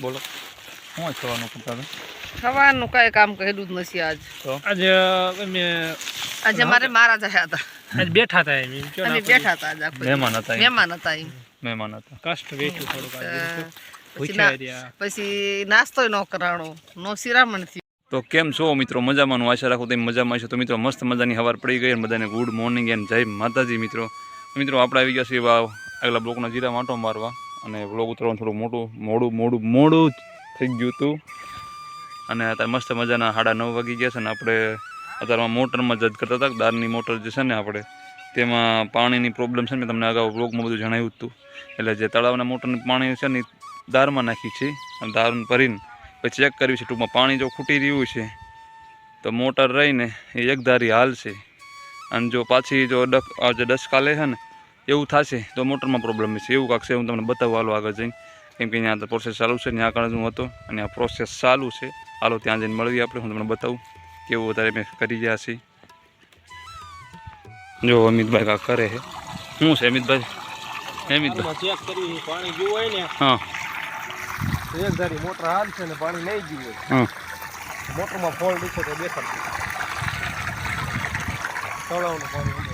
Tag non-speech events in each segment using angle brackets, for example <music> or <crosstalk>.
બોલો. શું ખાવાનું કરતા ખાવાનું કઈ કામ કહેલું જ નથી આજ. આજે અમે આજે મારે મારા જયા હતા. આજે બેઠા હતા એમ અમે બેઠા હતા આજે આખો મહેમાન હતા મહેમાન હતા એમ. મહેમાન હતા. કષ્ટ વેઠું થોડુંક. પછી નાસ્તો ન કરાણો નો શિરામણથી તો કેમ છો મિત્રો? મજામાં? હું આશા રાખું તમે મજામાં છો તો મિત્રો મસ્ત મજાની હવાર પડી ગઈ અને બધાને ગુડ મોર્નિંગ એન્ડ જય માતાજી મિત્રો. મિત્રો આપણે આવી ગયા છીએ આગલા બ્લોકના જીરા માટો મારવા. અને વ્લોગ ઉતરવાનું થોડું મોટું મોડું મોડું મોડું થઈ ગયું હતું. અને અત્યારે મસ્ત મજાના સાડા નવ વાગી ગયા છે ને આપણે અત્યારમાં મોટરમાં જજ કરતા હતા દારની મોટર જે છે ને આપણે, તેમાં પાણીની પ્રોબ્લેમ છે ને તમને અગાઉ બ્લોગમાં બધું જણાવ્યું હતું. એટલે જે તળાવના મોટરનું પાણી છે ને દારમાં નાખી છે અને દાર ભરીને પછી ચેક કરવી છે, ટૂંકમાં પાણી જો ખૂટી રહ્યું છે, તો મોટર રહીને એ એકધારી હાલશે. અને જો પાછી જો ડક જે ડસકા લે છે ને એવું થશે તો મોટરમાં પ્રોબ્લેમ છે એવું કાંક છે હું તમને બતાવું હાલો આગળ જઈને. કેમ કે અહીંયા પ્રોસેસ ચાલુ છે ત્યાં આગળ હું હતો અને આ પ્રોસેસ ચાલુ છે. હાલો ત્યાં જઈને મળીએ આપણે હું તમને બતાવું કેવું વધારે મેં કરી ગયા છે જો અમિતભાઈ કાંક કરે છે. શું છે અમિતભાઈ? અમિતભાઈ. પાણી ગયું હોય ને હા. એક ધારી મોટર હાલ છે ને પાણી નહીં ગયું હોય. હા. મોટરમાં ફોલ્ટ છે તો દેખાડશે તળાવનું પાણી અંદર જાય. આમ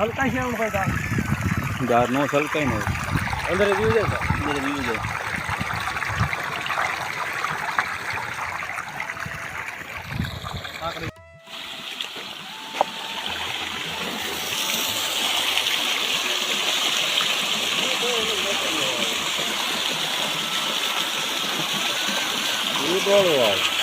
હલકાઈ છે એમ ભાઈ તા. દાર નો સલકાય ને અંદર જીવ જાય તા. અંદર બીજું જાય આકડી. તો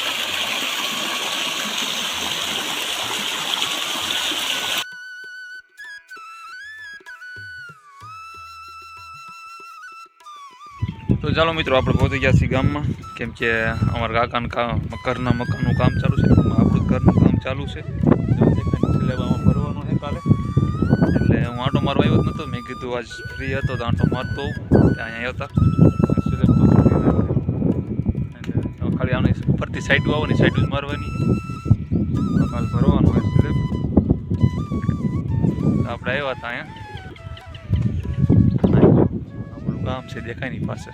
ચાલો મિત્રો, આપણે પહોંચી ગયા છીએ ગામમાં. કેમ કે અમારા કાકાના કામ ઘરના મકાનનું કામ ચાલુ છે. આપણું ઘરનું કામ ચાલુ છે. સિલેબામાં ભરવાનું છે કાલે એટલે હું આંટો મારવા આવ્યો જ નહોતો મેં કીધું આજ ફ્રી હતો તો આંટો મારતો અહીંયા હતા. ખાલી આની ઉપરથી સાઈડ આવવાની સાઈડ જ મારવાની. કાલ ભરવાનું હોય આપણે આવ્યા હતા અહીંયા. ગામ છે દેખાય નહીં પાસે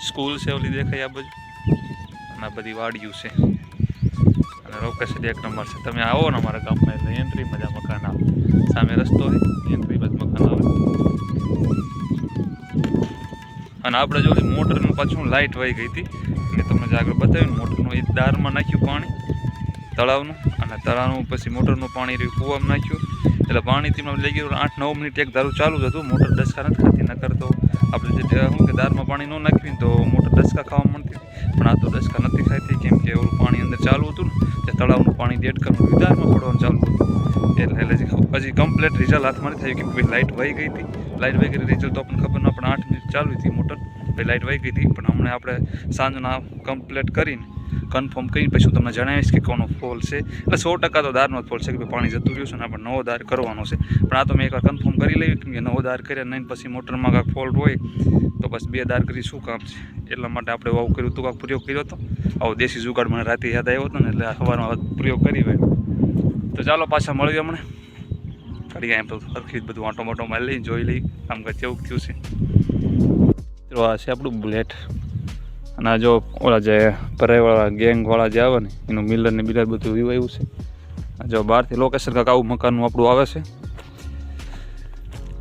સ્કૂલ છે, ઓલી દેખાય આ બાજુ. અને બધી વાડીઓ છે. અને લોકેશન એક નંબર છે. તમે આવો ને અમારા ગામમાં, એટલે એન્ટ્રી મજા મકાન આવે. સામે રસ્તો હોય એન્ટ્રી બાદ મકાન આવે. અને આપણે જો મોટરનું પાછું લાઇટ વહી ગઈ હતી એટલે તમને જે આગળ બતાવ્યું મોટરનું એ દારમાં નાખ્યું પાણી. તળાવનું અને તળાવનું પછી મોટરનું પાણી રહ્યું, કૂવામાં નાખ્યું. એટલે પાણી તેમાં લઈ ગયું, આઠ નવ મિનિટ એક ધારું ચાલુ જ હતું, મોટર ડસકા નથી ખાતી, નકર તો આપણે જે શું કે દારમાં પાણી ન નાખ્યું તો મોટર ડસકા ખાવા મળતી પણ આ તો ડસકા નથી ખાતી, કેમ કે એવું પાણી અંદર ચાલુ હતું ને, તે તળાવનું પાણી દેડ કરવું દારમાં પડવાનું ચાલુ હતું. એટલે એટલે હજી કમ્પ્લેટ રિઝલ્ટ હાથમાં થયું કેમ કે લાઇટ વહી ગઈ હતી. લાઇટ વહી ગઈ રિઝલ્ટ તો આપણને ખબર ન પણ આઠ મિનિટ ચાલુ હતી મોટર. પછી લાઇટ વહી ગઈ હતી, પણ હમણાં આપણે સાંજના કમ્પ્લેટ કરીને કન્ફર્મ કરીને પછી હું તમને જણાવીશ કે કોનો ફોલ છે. એટલે સો ટકા તો દારનો જ ફોલ છે કે પાણી જતું રહ્યું છે ને આપણે નવો દાર કરવાનો છે. પણ આ તો મેં એકવાર કન્ફર્મ કરી લઈએ કે નવો દાર કર્યા નહીં પછી મોટરમાં કાંઈક ફોલ્ટ હોય, તો બસ બે દાર કરી શું કામ છે? એટલા માટે આપણે આવું કર્યું. હતું કાંઈક પ્રયોગ કર્યો હતો આવો દેશી જુગાડ મને રાતે યાદ આવ્યો હતો ને એટલે સવારમાં પ્રયોગ કરી હોય. તો ચાલો પાછા મળીએ હમણે. કરી એમ સરખી જ બધું આંટો મોટો મારી લઈ જોઈ લઈ આમ કાજ કેવું થયું છે. તો આ છે આપણું બુલેટ અને જો ઓલા જે ભરાઈવાળા ગેંગવાળા જે આવે ને, એનું મિલર ને બિલર બધું એવું આવ્યું છે જો બહારથી લોકેશન કાંક આવું મકાનનું આપણું આવે છે.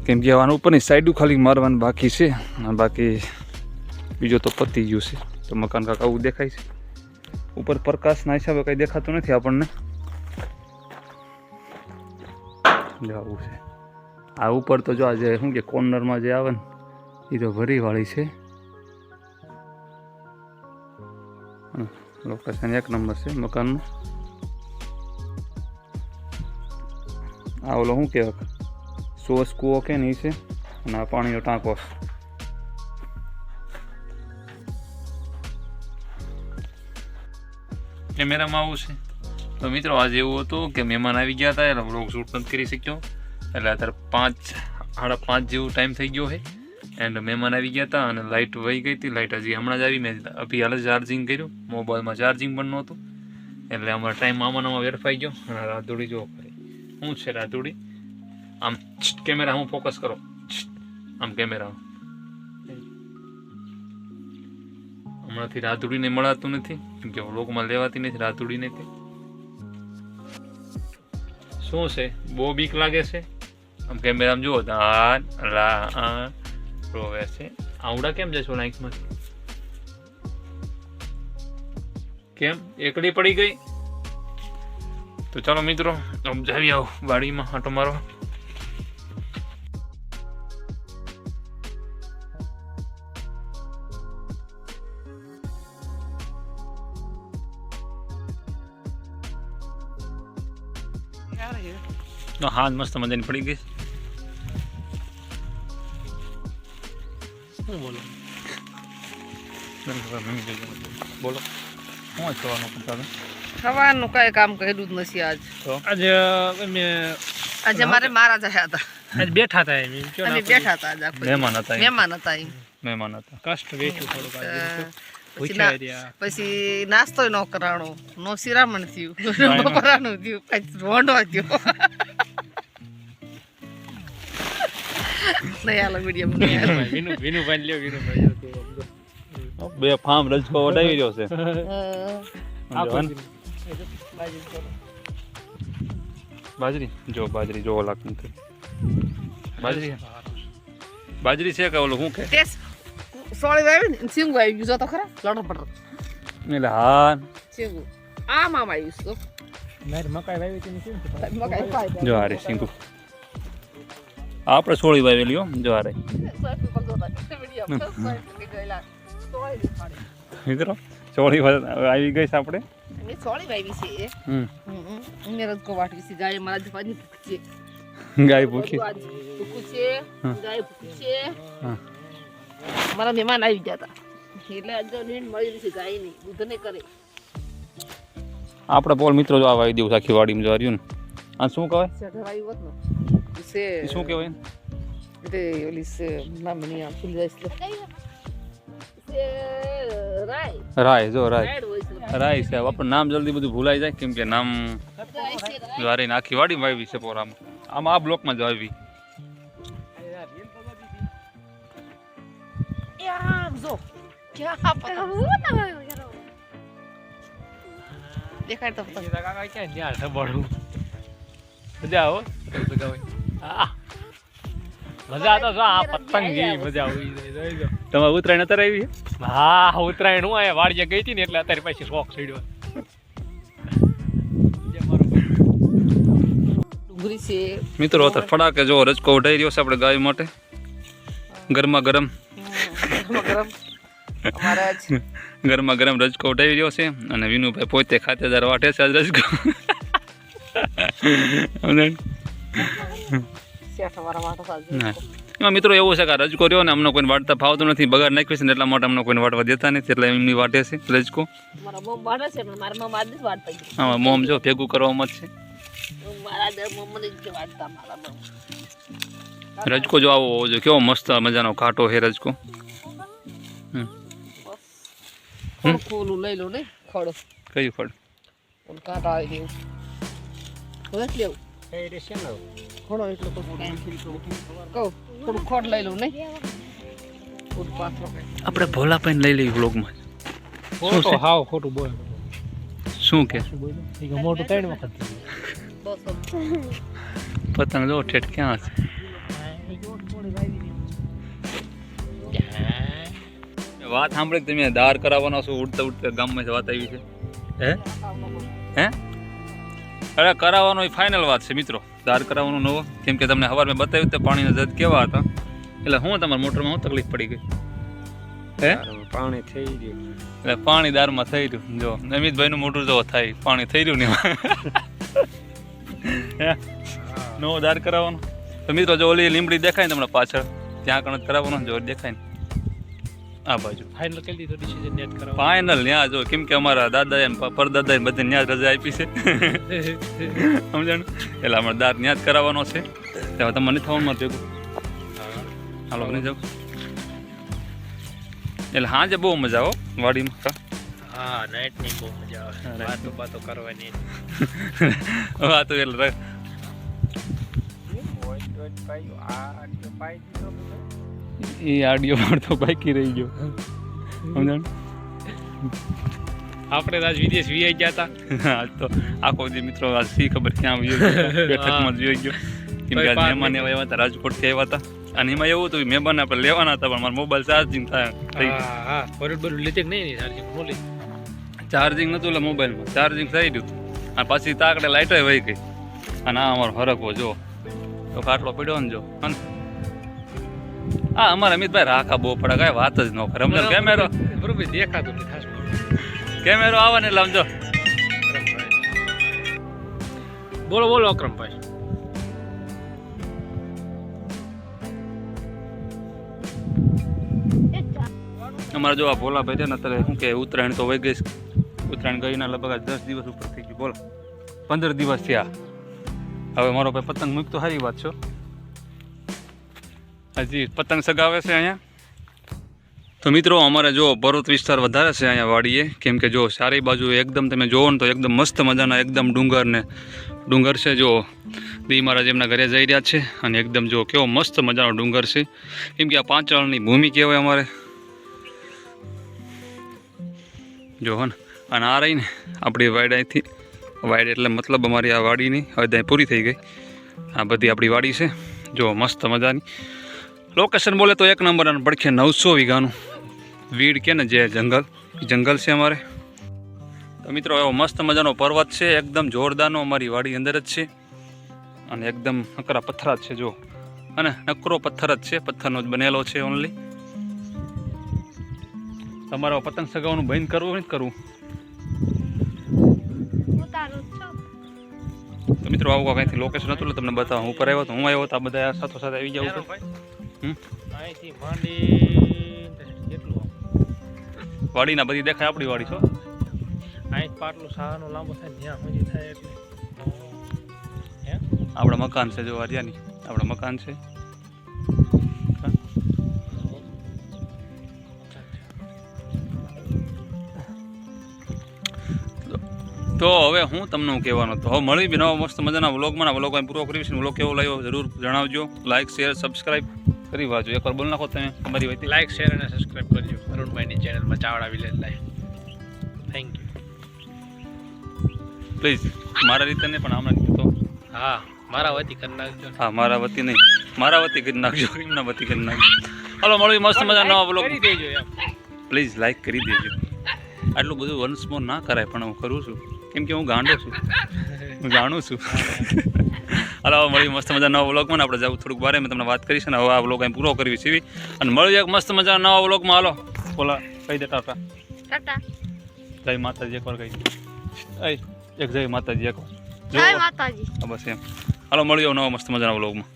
કેમ કે ઉપરની સાઈડું ખાલી મારવાનું બાકી છે. અને બાકી બીજો તો પતી ગયું છે. તો મકાન કાંક આવું દેખાય છે. ઉપર પ્રકાશના હિસાબે કંઈ દેખાતું નથી આપણને. જો આવું છે. આ ઉપર તો જો આજે શું કે કોર્નરમાં જે આવે ને એ તો ભરીવાળી છે. લોકેશન એક નંબર છે, મકાનનું. આ ઓલો શું કહેવાય? સોસ કૂવો કે નહીં છે? અને આ પાણીનો ટાંકો કેમેરામાં આવું છે. તો મિત્રો, આજે એવું હતું કે મહેમાન આવી ગયા હતા, એટલે બ્લોગ શૂટ નથી કરી શક્યો. એટલે અત્યારે પાંચ, સાડા પાંચ જેવું ટાઈમ થઈ ગયો છે. એન્ડ મહેમાન આવી ગયા હતા અને લાઇટ વહી ગઈ હતી. લાઇટ હજી હમણાં જ આવી. મેં અભી હાલ ચાર્જિંગ કર્યું. મોબાઈલમાં ચાર્જિંગ પણ નહોતું. એટલે અમારો ટાઈમ આમાં વેરફાઈ ગયો. અને રાધુડી ખરી શું છે રાધુડી? આમ કેમેરા હું ફોકસ કરો. આમ કેમેરા હમણાંથી રાધુડીને મળાતું નથી. કેમ કે લોકમાં લેવાતી નથી રાતુડી નથી શું છે? બહુ બીક લાગે છે? આમ કેમેરામાં જુઓ. ધાર લા, આ રોવે છે આવડા કેમ જશો લાઈકમાંથી કેમ? એકલી પડી ગઈ? તો ચાલો મિત્રો સમજાવી આવો વાડીમાં આટો મારો હાથ મસ્ત મજાની પડી ગઈ. બોલો. શું થવાનું તમે થવાનું કઈ કામ કર્યું જ નથી આજ. આજે અમે આજે મારે મારા જયા હતા. આજ બેઠા હતા એમ અમે બેઠા હતા આજ મહેમાન હતા મહેમાન હતા એમ. મહેમાન હતા. કષ્ટ વેઠ્યું થોડુંક આજે પછી નાસ્તો ન કરાણો. નો શિરામણ થયું બપોરાનું થયું પછી રોંડો થયો. નહીં આલો વીડિયો વિનુભાઈ લ્યો વિનુભાઈ. બે ફાર્મ રજકો વડાવી રહ્યો છે. બાજરી. જો બાજરી જો લાગતું નથી. બાજરી. બાજરી છે કે ઓલું શું કે? સોળી વાવી ને સિંગુ આવી ગયું જો ખરા. લડો પડો એટલે હા. સિંગુ. આમ મામ આવ્યું છે. મકાઈ વાવી હતી ને કેમ છે? મકાઈ જો આ સિંગુ. આપણે સોળી વાવેલી હો જો આ રે. મિત્રો ચોળી આવી ગઈ છે આપણે. સોળી વાવી છે. હમ. મેં રજકો છે. ગાય મારા જવાની ભૂખ છે. ગાય ભૂખી. ભૂખું છે. ગાય ભૂખી છે. મારા મહેમાન આવી ગયા હતા. એટલે આજે નીંદ મળી છે ગાય દૂધ ને કરે. આપણે પોલ મિત્રો જો આ વાવી દેવું આખી વાડીમાં જો રહ્યું ને. આ શું કહેવાય? ચઢવાયું હોત ને. છે શું કહેવાય? તે ઓલી નામ નહીં આમ જાય રાય. રાય જો રાય. રાય સાહેબ આપણું નામ જલ્દી બધું ભૂલાઈ જાય કેમ કે નામ દ્વારી આખી વાડી વાવી છે પોરામાં આમાં. આ બ્લોકમાં જ વાવી એ આમ જો. ક્યાં પતંગ? દેખાડ તો મજા આવો. મજા તો જો આ પતંગ જેવી મજા આવી જાય જોઈ ઉત્તરાયણ અત્યારે આવી હા ઉત્તરાયણ હું અહીંયા વાડીએ ગઈ હતી ને એટલે અત્યારે પાછી શોખ ચડ્યો મિત્રો અત્યારે ફડાકે જો રજકો ઉઠાઈ રહ્યો છે આપણે ગાય માટે. ગરમા ગરમ. ગરમ ગરમ. ગરમા ગરમ રજકો ઉઠાવી રહ્યો છે અને વિનુભાઈ પોતે ખાતેદાર વાટે છે આજ રજકો. <laughs> એમાં મિત્રો એવું છે કે રજકો રહ્યો ને અમને કોઈને વાટતા ફાવતું નથી બગાડ નાખ્યું છે ને એટલા માટે અમને કોઈને વાટવા દેતા નથી એટલે એમની વાટે છે રજકો. હા મમ જ વાટ પડી આમાં મોમ જો ભેગું કરવામાં જ છે. મારા દર મમ્મને જ વાટતા મારા મમ રજકો જો આવો હોવો જોઈએ કેવો મસ્ત મજાનો કાંટો છે રજકો. હમ. ખોડ લઈ લો ને ખોડો કયું ફળ કાંટા આવી ગયું લેવું. કઈ ખોડો એટલો તો કહું થોડું ખોડ લઈ લઉં નહીં? આપણે ભોલા પણ લઈ લઈએ વ્લોગમાં. ખોટું હાવ ખોટું બોલ. શું કે? શું મોટું ત્રણ વખત પતંગ જો ઠેઠ ક્યાં છે? વાત સાંભળી કે તમે દાર કરાવવાનો છો? ઉડતા ઉડતા ગામમાં વાત આવી છે. હે? હે? અરે કરાવવાનો એ ફાઇનલ વાત છે મિત્રો. દાર કરાવવાનો નવો. કેમ કે તમને મેં બતાવ્યું તે પાણીના જજ કેવા હતા. એટલે હું તમારા મોટરમાં શું તકલીફ પડી ગઈ? હે? પાણી થઈ ગયું. એટલે પાણી દારમાં થઈ રહ્યું. જો અમિતભાઈનું મોટું જો થાય. પાણી થઈ રહ્યું ને. હે? નવો દાર કરાવવાનો. તો મિત્રો જો ઓલી લીમડી દેખાય ને તમને પાછળ? ત્યાં કણ કરાવવાનો જો દેખાય ને. આ બાજુ. ફાઇનલ કરી દીધો ડિસિઝન નેટ કરાવો. ફાઇનલ ન્યા જો કેમ કે અમારા દાદા એમ પરદાદા ને બધે ન્યા રજા આપી છે. <laughs> સમજણ? એટલે અમારે દાદ ન્યા જ કરાવવાનો છે. તો હવે તમને થવાનું મારે ભેગું હાલો બની જાઓ. એટલે હાજે બહુ મજા આવો વાડીમાં. કા? હા નાઈટની બહુ મજા આવે. વાતો બાતો કરવાની. <laughs> વાતો તો એટલે રે- એ આડિયો મારતો બાકી રહી ગયો. સમજણ? આપણે તો આજ વિદેશ વીઆઈ ગયા હતા આજ તો આખો જે મિત્રો આજ સી ખબર ક્યાં વીઓ બેઠકમાં જોઈ ગયો. કેમ કે આજ મહેમાન એવા આવ્યા હતા રાજકોટથી આવ્યા હતા. અને એમાં એવું હતું કે મહેમાન આપણે લેવાના હતા પણ મારો મોબાઈલ ચાર્જિંગ થાય હા હા બરોબર બરોબર નહીં નહીં ચાર્જિંગ ચાર્જિંગ નતું એટલે મોબાઈલમાં ચાર્જિંગ થઈ ગયું અને પછી તાકડે લાઇટર વહી ગઈ. અને આ અમારો ફરક જો તો ખાટલો પડ્યો ને જો. અને આ અમારા અમિતભાઈ રાખા બહુ પડે કાંઈ વાત જ ન કરે. અમને કેમેરો? બરોબર દેખાતું કેમેરો આવે ને એટલે આમ બોલો બોલો અક્રમભાઈ. અમારા જો આ ભોલાભાઈ છે ને અત્યારે શું કે ઉત્તરાયણ તો વહી ગઈ. ઉત્તરાયણ ગઈના લગભગ દસ દિવસ ઉપર થઈ ગયું. બોલો પંદર દિવસ થયા. હવે મારો ભાઈ પતંગ મૂક તો સારી વાત છો હજી પતંગ સગાવે છે અહીંયા? તો મિત્રો, અમારે જો પર્વત વિસ્તાર વધારે છે અહીંયા વાડીએ. કેમ કે જો ચારેય બાજુ એકદમ તમે જોવો ને તો એકદમ મસ્ત મજાના, એકદમ ડુંગર ને ડુંગર છે જો. દી મહારાજ એમના ઘરે જઈ રહ્યા છે અને એકદમ જો કેવો મસ્ત મજાનો ડુંગર છે. કેમ કે આ પાંચવાળની ભૂમિ કહેવાય અમારે. જો હો ને અને આ રહી ને, આપણી વાડ અહીંથી. વાડ એટલે મતલબ અમારી આ વાડીની હવે ત્યાં પૂરી થઈ ગઈ. આ બધી આપણી વાડી છે. જો મસ્ત મજાની. લોકેશન બોલે તો એક નંબર અને પડખે નવસો વીઘાનું. વીડ કે ને જે જંગલ? જંગલ છે અમારે. તો મિત્રો એવો મસ્ત મજાનો પર્વત છે. એકદમ જોરદારનો અમારી વાડી અંદર જ છે. અને એકદમ નકરા પથ્થરા જ છે જો અને નકરો પથ્થર જ છે. પથ્થરનો જ બનેલો છે ઓનલી તમારે પતંગ સગાવવાનું બંધ કરવું નથી કરવું? તો મિત્રો આવું કાંઈથી લોકેશન હતું એટલે તમને બતાવવા ઉપર આવ્યો તો હું આવ્યો તો આ બધા સાથો સાથે આવી જાઉં હમ? અહીંથી માંડી કેટલું વાડીના બધી દેખાય આપણી વાડી છો? અહીં પાટલું લાંબો થાય ને સુધી થાય એટલે. આપણા મકાન છે જો હરિયાની આપણા મકાન છે. તો હવે હું તમને હું કહેવાનો હતો. હવે મળી બી નવા મસ્ત મજાના વ્લોગમાં વ્લોગ અહીં પૂરો કરીશ વ્લોગ કેવો લાગ્યો જરૂર જણાવજો. લાઇક શેર સબસ્ક્રાઇબ કરી વાજો એકવાર બોલ નાખો તમે તમારી વતી. લાઈક શેર અને સબસ્ક્રાઇબ કરજો. અરુણભાઈની ચેનલમાં Chavda village life thank you please મારા રીતે નહીં પણ હમણાં કીધું હા મારા વતી કરી નાખજો હા મારા વતી નહીં. મારા વતી કરી નાખજો એમના વતી કરી નાખજો. હલો મળવી મસ્ત મજા નવા બ્લોગ કરી દેજો પ્લીઝ લાઈક કરી દેજો. આટલું બધું વન્સ મોર ના કરાય પણ હું કરું છું. કેમ કે હું ગાંડો છું. હું જાણું છું. હાલો મળી મસ્ત મજા નવા વ્લોગમાં આપણે જવું થોડુંક બારે મેં તમને વાત કરીશ ને હવે આ વ્લોગ અહીં પૂરો કરવી છે અને મળીએ એક મસ્ત મજા નવા વ્લોગમાં હાલો બોલા કહી દે ટાટા. ટાટા. જય માતાજી એકવાર કહી દે. એક જય માતાજી એકવાર જય માતાજી. બસ એમ. હાલો મળીએ નવા મસ્ત મજાના વ્લોગમાં